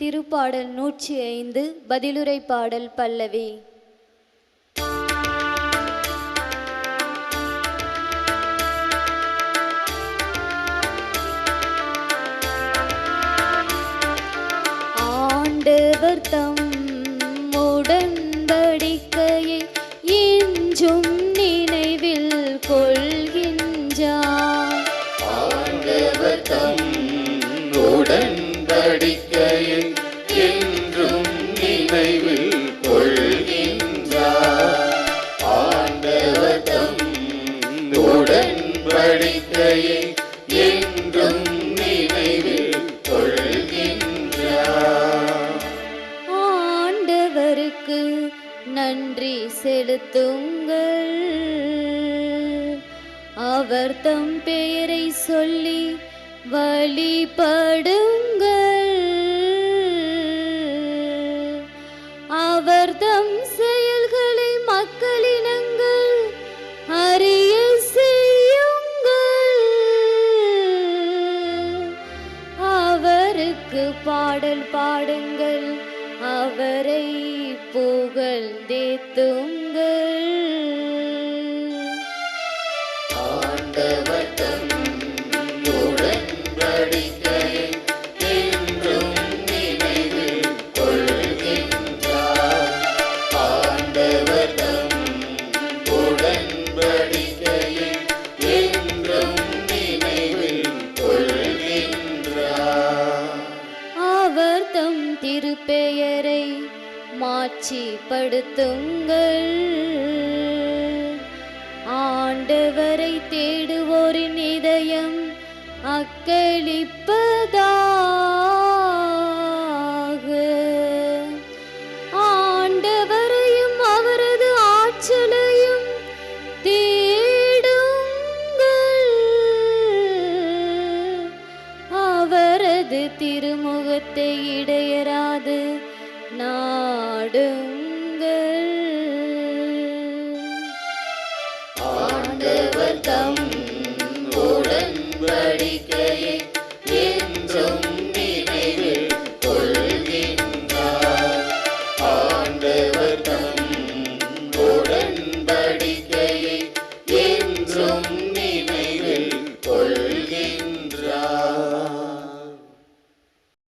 திருப்பாடல் நூற்றி ஐந்து பதிலுரை பாடல் பல்லவி. ஆண்டவர் தம் உடன்படிக்கையை இன்றும் உடன்படிக்கையை என்றும் நினைவில் கொள்கின்றார். ஆண்டவருக்கு நன்றி செலுத்துங்கள். அவர் தம் பெயரை சொல்லி வழிபடுங்கள். அவர் தம் அவருக்கு பாடல் பாடுங்கள். அவரை புகழ்ந்தேத்துங்கள் ஆண்டவர் தம் உடன்படிக்கையை திருப்பெயரை மாட்சிப்படுத்துங்கள் ஆண்டவர் திருமுகத்தை இடையராது நாடும்.